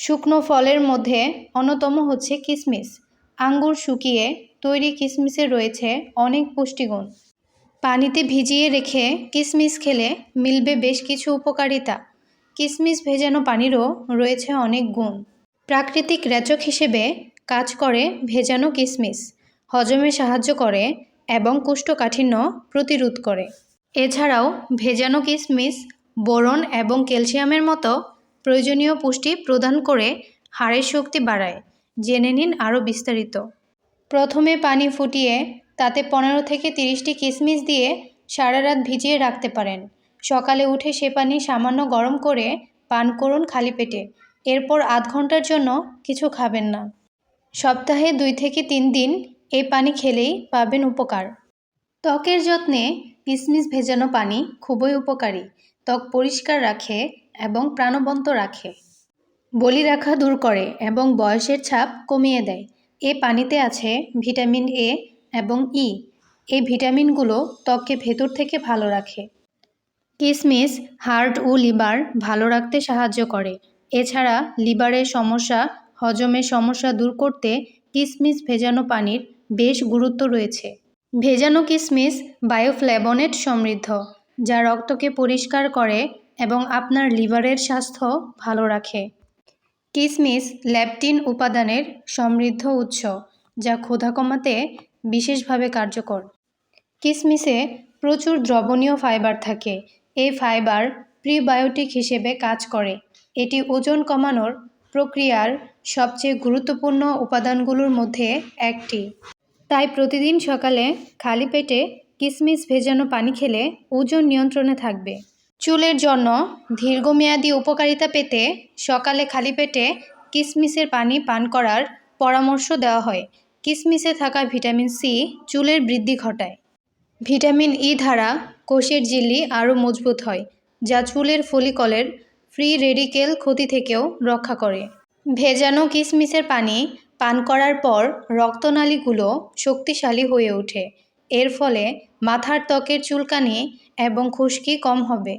শুকনো ফলের মধ্যে অন্যতম হচ্ছে কিশমিশ আঙ্গুর শুকিয়ে তৈরি কিশমিশে রয়েছে অনেক পুষ্টিগুণ। পানিতে ভিজিয়ে রেখে কিশমিশ খেলে মিলবে বেশ কিছু উপকারিতা। কিশমিশ ভেজানো পানিরও রয়েছে অনেক গুণ। প্রাকৃতিক রেচক হিসেবে কাজ করে ভেজানো কিশমিশ হজমে সাহায্য করে এবং কোষ্ঠকাঠিন্য প্রতিরোধ করে। এছাড়াও ভেজানো কিশমিশ বোরন এবং ক্যালসিয়ামের মতো প্রয়োজনীয় পুষ্টি প্রদান করে হাড়ের শক্তি বাড়ায়। জেনে নিন আরও বিস্তারিত। প্রথমে পানি ফুটিয়ে, তাতে পনেরো থেকে তিরিশটি কিশমিশ দিয়ে সারা রাত ভিজিয়ে রাখতে পারেন। সকালে উঠে সে পানি সামান্য গরম করে পান করুন খালি পেটে। এরপর আধ ঘণ্টার জন্য কিছু খাবেন না। সপ্তাহে দুই থেকে তিন দিন এই পানি খেলেই পাবেন উপকার। ত্বকের যত্নে কিশমিশ ভেজানো পানি খুবই উপকারী। ত্বক পরিষ্কার রাখে এবং প্রাণবন্ত রাখে। বলি রাখা দূর করে এবং বয়সের ছাপ কমিয়ে দেয়। এ পানিতে আছে ভিটামিন এ এবং ই। এই ভিটামিনগুলো ত্বককে ভেতর থেকে ভালো রাখে। কিসমিস, হার্ট ও লিভার ভালো রাখতে সাহায্য করে। এছাড়া লিভারের সমস্যা, হজমের সমস্যা দূর করতে কিসমিস ভেজানো পানির বেশ গুরুত্ব রয়েছে। ভেজানো কিশমিশ বায়োফ্ল্যাভোনেট সমৃদ্ধ, যা রক্তকে পরিষ্কার করে এবং আপনার লিভারের স্বাস্থ্য ভালো রাখে। কিসমিস ল্যাপটিন উপাদানের সমৃদ্ধ উৎস, যা ক্ষুধা কমাতে বিশেষভাবে কার্যকর। কিসমিসে প্রচুর দ্রবণীয় ফাইবার থাকে। এই ফাইবার প্রিবায়োটিক হিসেবে কাজ করে। এটি ওজন কমানোর প্রক্রিয়ার সবচেয়ে গুরুত্বপূর্ণ উপাদানগুলোর মধ্যে একটি। তাই প্রতিদিন সকালে খালি পেটে কিসমিস ভেজানো পানি খেলে ওজন নিয়ন্ত্রণে থাকবে। চুলের জন্য দীর্ঘমেয়াদী উপকারিতা পেতে সকালে খালি পেটে কিশমিশের পানি পান করার পরামর্শ দেওয়া হয়। কিশমিশে থাকা ভিটামিন সি চুলের বৃদ্ধি ঘটায়। ভিটামিন ই দ্বারা কোষের ঝিল্লি আরও মজবুত হয়, যা চুলের ফলিকলের ফ্রি রেডিকেল ক্ষতি থেকেও রক্ষা করে। ভেজানো কিশমিশের পানি পান করার পর রক্তনালীগুলো শক্তিশালী হয়ে ওঠে। এর ফলে মাথার ত্বকের চুলকানি এবং খুশকি কম হবে।